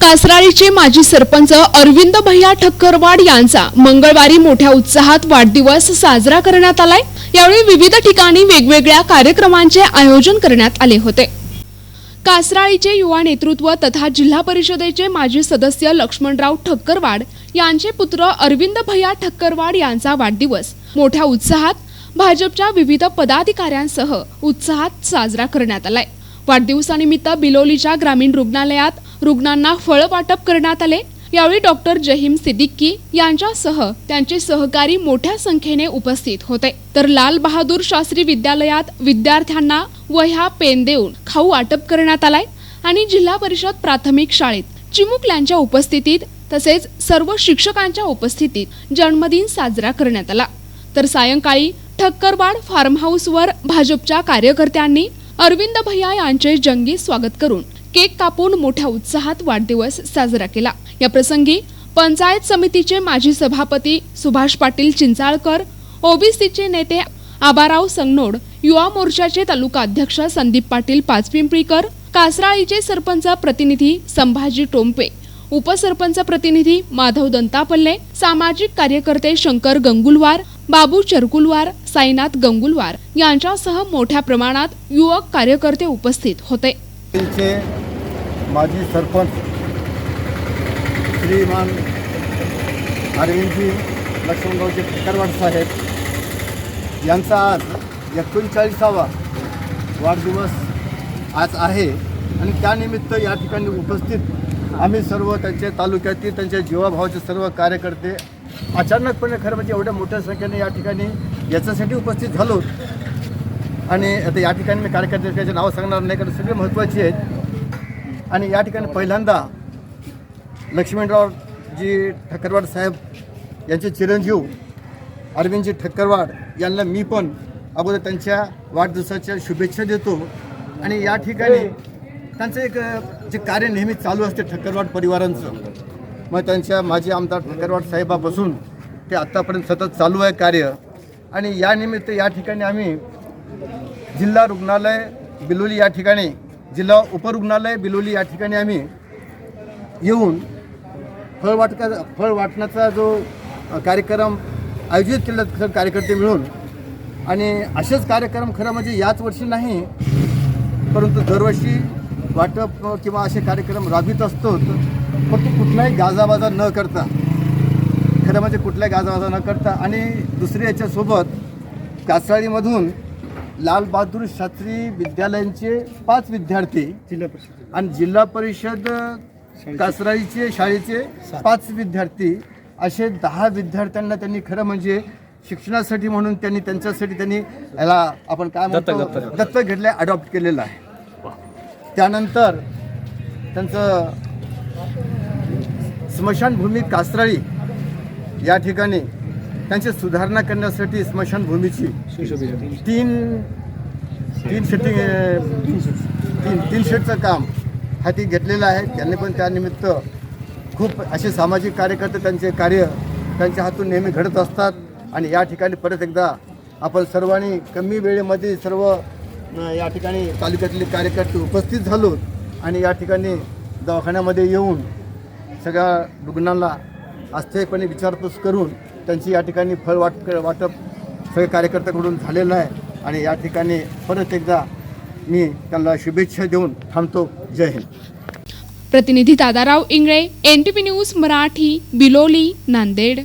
कासराळीचे माजी सरपंच अरविंद भैया ठक्करवाड यांचा मंगळवारी मोठ्या उत्साहात वाढदिवस साजरा करण्यात आलाय. यावेळी विविध ठिकाणी वेगवेगळ्या कार्यक्रमांचे आयोजन करण्यात आले होते. कासराळीचे युवा नेतृत्व तथा जिल्हा परिषदेचे माजी सदस्य लक्ष्मणराव ठक्करवाड यांचे पुत्र अरविंद भैया ठक्करवाड यांचा वाढदिवस मोठ्या उत्साहात भाजपच्या विविध पदाधिकाऱ्यांसह उत्साहात साजरा करण्यात आलाय. वाढदिवसानिमित्त बिलोलीच्या ग्रामीण रुग्णालयात रुग्णांना फळ वाटप करण्यात आले. यावेळी डॉक्टर जहीम सिद्दिकी यांच्यासह त्यांचे सहकारी मोठ्या संख्येने उपस्थित होते. तर लाल बहादूर शास्त्री विद्यालयात विद्यार्थ्यांना वह्या पेन देऊन खाऊ वाटप करण्यात आलाय आणि जिल्हा परिषद प्राथमिक शाळेत चिमुकल्यांच्या उपस्थितीत तसेच सर्व शिक्षकांच्या उपस्थितीत जन्मदिन साजरा करण्यात आला. तर सायंकाळी ठक्करवाड फार्म हाऊसवर भाजपच्या कार्यकर्त्यांनी अरविंद भैया यांचे जंगी स्वागत करून केक कापून मोठ्या उत्साहात वाढदिवस साजरा केला. या प्रसंगी पंचायत समितीचे माजी सभापती सुभाष पाटील चिंचाळकर ओबीसीचे नेते आबाराव संगनोड युवा मोर्चाचे तालुका अध्यक्ष संदीप पाटील पाचपिंपळीकर कासराळीचे सरपंच प्रतिनिधी संभाजी टोंपे उपसरपंच प्रतिनिधी माधव दंतापल्ले सामाजिक कार्यकर्ते शंकर गंगुलवार बाबू चरकुलवार साईनाथ गंगुलवार यांच्यासह मोठ्या प्रमाणात युवक कार्यकर्ते उपस्थित होते. चे माजी सरपंच श्रीमान अरविंदजी लक्ष्मणरावचे ठेकरवाड साहेब यांचा आज एकोणचाळीसावा वाढदिवस आज आहे आणि त्यानिमित्त या ठिकाणी उपस्थित आम्ही सर्व त्यांच्या तालुक्यातील त्यांच्या जीवाभावाचे सर्व कार्यकर्ते अचानकपणे खरं म्हणजे एवढ्या मोठ्या संख्येने या ठिकाणी याच्यासाठी उपस्थित झालो. आणि आता या ठिकाणी मी कार्यकर्त्याचे नावं सांगणार नाही कारण सगळे महत्त्वाचे आहेत. आणि या ठिकाणी पहिल्यांदा लक्ष्मणरावजी ठक्करवाड साहेब यांचे चिरंजीव अरविंदजी ठक्करवाड यांना मी पण अगोदर त्यांच्या वाढदिवसाच्या शुभेच्छा देतो. आणि या ठिकाणी त्यांचं एक जे कार्य नेहमी चालू असते ठक्करवाड परिवारांचं मग त्यांच्या माजी आमदार ठक्करवाड साहेबापासून ते आत्तापर्यंत सतत चालू आहे कार्य. आणि या निमित्त या ठिकाणी आम्ही जिल्हा रुग्णालय बिलोली या ठिकाणी जिल्हा उपरुग्णालय बिलोली या ठिकाणी आम्ही येऊन फळ वाटका फळ वाटण्याचा जो कार्यक्रम आयोजित केला सर्व कार्यकर्ते मिळून. आणि असेच कार्यक्रम खरं म्हणजे याच वर्षी नाही परंतु दरवर्षी वाटप किंवा असे कार्यक्रम राबवित असतो परंतु कुठलाही गाजाबाजा न करता खरं म्हणजे कुठल्याही गाजाबाजा न करता आणि दुसरी याच्यासोबत कासाळीमधून लाल बहादूर शास्त्री विद्यालयांचे पाच विद्यार्थी जिल्हा परिषद. आणि जिल्हा परिषद कासराईचे शाळेचे पाच विद्यार्थी. असे दहा विद्यार्थ्यांना त्यांनी खरं म्हणजे शिक्षणासाठी म्हणून त्यांनी त्यांच्यासाठी त्यांनी याला आपण काय म्हणतो? दत्तक. घेतल्या अडॉप्ट केलेलं आहे. त्यानंतर त्यांचं स्मशानभूमी कासराळी या ठिकाणी त्यांची सुधारणा करण्यासाठी स्मशानभूमीची तीन तीन शेटिंग तीन तीन शेटचं काम हाती घेतलेलं आहे. त्यांनी पण त्यानिमित्त खूप असे सामाजिक कार्यकर्ते त्यांचे कार्य त्यांच्या हातून नेहमी घडत असतात. आणि या ठिकाणी परत एकदा आपण सर्वांनी कमी वेळेमध्ये सर्व या ठिकाणी तालुक्यातले कार्यकर्ते उपस्थित झालो आणि या ठिकाणी दवाखान्यामध्ये येऊन सगळ्या रुग्णांना अस्थायीपणे विचारपूस करून त्यांची या ठिकाणी फळ वाट वाटप सगळे कार्यकर्त्याकडून झालेलं आहे. आणि या ठिकाणी परत एकदा मी त्यांना शुभेच्छा देऊन थांबतो. जय हिंद. प्रतिनिधी दादाराव इंगळे एनटीपी न्यूज मराठी बिलोली नांदेड.